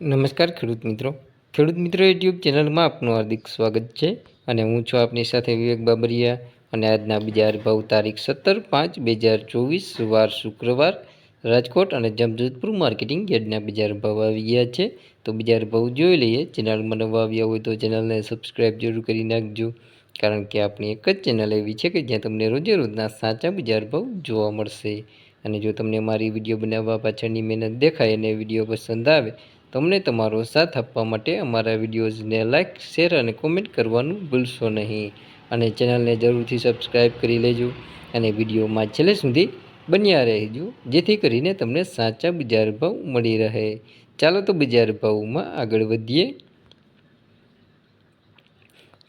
નમસ્કાર ખેડૂત મિત્રો. ખેડૂત મિત્રો યુટ્યુબ ચેનલમાં આપનું હાર્દિક સ્વાગત છે અને હું છું આપની સાથે વિવેક બાબરિયા અને આજના બજાર ભાવ તારીખ સત્તર પાંચ બે હજાર ચોવીસ વાર શુક્રવાર રાજકોટ અને જમજોધપુર માર્કેટિંગ યાર્ડના બજાર ભાવ આવી ગયા છે. તો બજાર ભાવ જોઈ લઈએ. ચેનલમાં નવા આવ્યા હોય તો ચેનલને સબસ્ક્રાઈબ જરૂર કરી નાખજો. કારણ કે આપણી એક જ ચેનલ એવી છે કે જ્યાં તમને રોજે રોજના સાચા બજાર ભાવ જોવા મળશે. અને જો તમને મારી વીડિયો બનાવવા પાછળની મહેનત દેખાય અને વીડિયો પસંદ આવે તમને તમારો સાથ આપવા માટે અમારા વિડીયોઝને લાઇક શેર અને કોમેન્ટ કરવાનું ભૂલશો નહીં. અને ચેનલને જરૂરથી સબસ્ક્રાઈબ કરી લેજો અને વિડીયોમાં છેલ્લે સુધી બન્યા રહેજો, જેથી કરીને તમને સાચા બજાર ભાવ મળી રહે. ચાલો તો બજાર ભાવમાં આગળ વધીએ.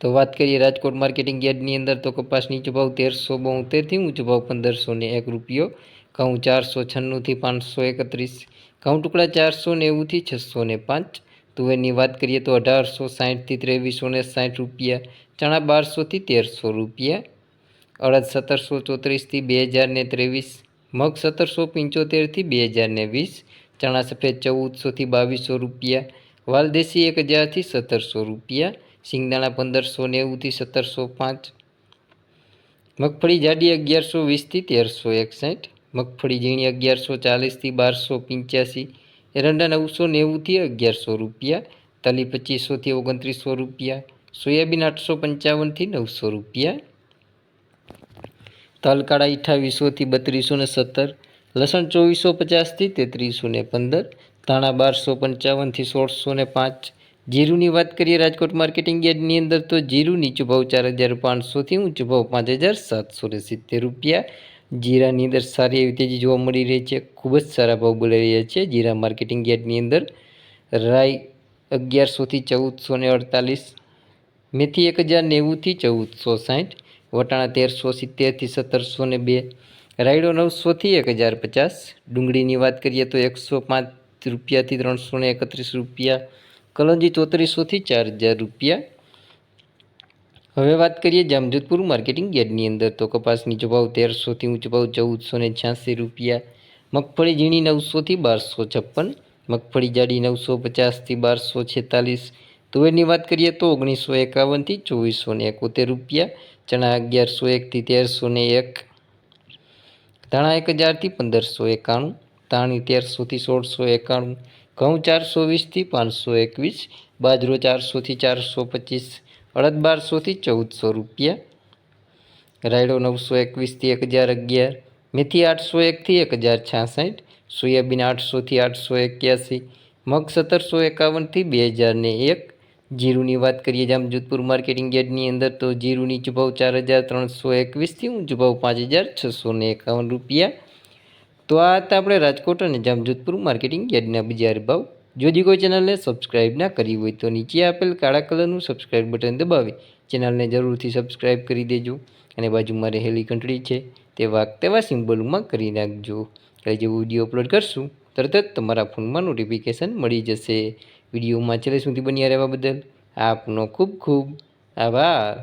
તો વાત કરીએ રાજકોટ માર્કેટિંગ યાર્ડની અંદર તો કપાસ નીચો ભાવ તેરસો બોતેરથી ઊંચો ભાવ પંદરસો ને એક રૂપિયો, ઘઉં ચારસો છન્નુંથી પાંચસો એકત્રીસ ઘઉં ટુકડા ચારસો નેવુંથી છસો ને પાંચ. તુવેરની વાત કરીએ તો અઢારસો સાઠથી ત્રેવીસો ને સાઠ રૂપિયા, ચણા બારસોથી તેરસો રૂપિયા. અડદ સત્તરસો ચોત્રીસથી બે હજાર ને ત્રેવીસ, મગ સત્તરસો પંચોતેરથી બે હજાર ને વીસ, ચણા સફેદ ચૌદસોથી બાવીસો રૂપિયા, વાલદેશી એક હજારથી સત્તરસો રૂપિયા સિંગદાણા પંદરસો નેવુંથી સત્તરસો પાંચ, મગફળી જાડી અગિયારસો વીસથી તેરસો એકસઠ મગફળી ઝીણી અગિયારસો ચાલીસથી બારસો પંચ્યાસી, એરંડા નવસો નેવુંથી અગિયારસો રૂપિયા, તલી પચીસોથી ઓગણત્રીસો રૂપિયા, સોયાબીન આઠસો પંચાવનથી નવસો રૂપિયા. તલકાળા અઠાવીસોથી બત્રીસો ને સત્તર, લસણ ચોવીસો પચાસથી તેત્રીસો ને પંદર, ધાણા બારસો પંચાવનથી સોળસો ને પાંચ. જીરુની વાત કરીએ રાજકોટ માર્કેટિંગ યાર્ડની અંદર તો જીરું નીચો ભાવ ચાર હજાર પાંચસોથી ઊંચો ભાવ પાંચ હજાર સાતસો ને સિત્તેર રૂપિયા જીરાની અંદર સારી એવી તેજી જોવા મળી રહી છે. ખૂબ જ સારા ભાવ બોલાઈ રહ્યા છે જીરા માર્કેટિંગ યાર્ડની અંદર. રાઈ અગિયારસોથી ચૌદસો ને અડતાલીસ, મેથી એક હજાર નેવુંથી ચૌદસો સાઠ, વટાણા તેરસો સિત્તેરથી સત્તરસો ને બે, રાયડો નવસોથી એક હજાર પચાસ, ડુંગળીની વાત કરીએ તો એકસો પાંચ રૂપિયાથી ત્રણસો ને એકત્રીસ રૂપિયા, કલંજી ચોત્રીસોથી ચાર હજાર રૂપિયા હવે વાત કરીએ જામજોધપુર માર્કેટિંગ યાર્ડની અંદર. તો કપાસની ભાવ તેરસોથી ઊંચો ભાવ ચૌદસો ને છ્યાસી રૂપિયા. મગફળી ઝીણી નવસોથી બારસો છપ્પન. મગફળી જાડી નવસો પચાસથી બારસો છેતાલીસ. તુવેરની વાત કરીએ તો ઓગણીસો એકાવનથી ચોવીસો ને એકોતેર રૂપિયા. ચણા અગિયારસો એકથી તેરસો ને એક. ધાણા એક હજારથી પંદરસો એકાણું. તાણી તેરસોથી સોળસો એકાણું. ઘઉં ચારસો વીસથી પાંચસો એકવીસ. બાજરો ચારસોથી ચારસો પચીસ. અડદ બારસોથી ચૌદસો રૂપિયા. રાયડો નવસો એકવીસથી એક હજાર અગિયાર. મેથી આઠસો એકથી એક હજાર છાસઠ. સોયાબીન આઠસોથી આઠસો એક્યાસી. મગ સત્તરસો એકાવનથી બે હજારને એક. જીરુની વાત કરીએ જામજોધપુર માર્કેટિંગ યાર્ડની અંદર તો જીરુની ભાવ ચાર હજાર ત્રણસો એકવીસથી હું ભાવ પાંચ હજાર છસો એકાવન રૂપિયા. તો આ હતા આપણે રાજકોટ અને જામજોધપુર માર્કેટિંગ યાર્ડના બજાર ભાવ. જો હજી કોઈ ચેનલને સબસ્ક્રાઇબ ના કરી હોય તો નીચે આપેલ કાળા કલરનું સબસ્ક્રાઇબ બટન દબાવી ચેનલને જરૂરથી સબસ્ક્રાઇબ કરી દેજો. અને બાજુમાં રહેલી ઘંટડી છે તે વાગ તેવા સિમ્બોલમાં કરી નાખજો. એટલે જે વીડિયો અપલોડ કરશું, તરત જ તમારા ફોનમાં નોટિફિકેશન મળી જશે. વિડીયોમાં છેલ્લે સુધી બન્યા રહેવા બદલ આપનો ખૂબ ખૂબ આભાર.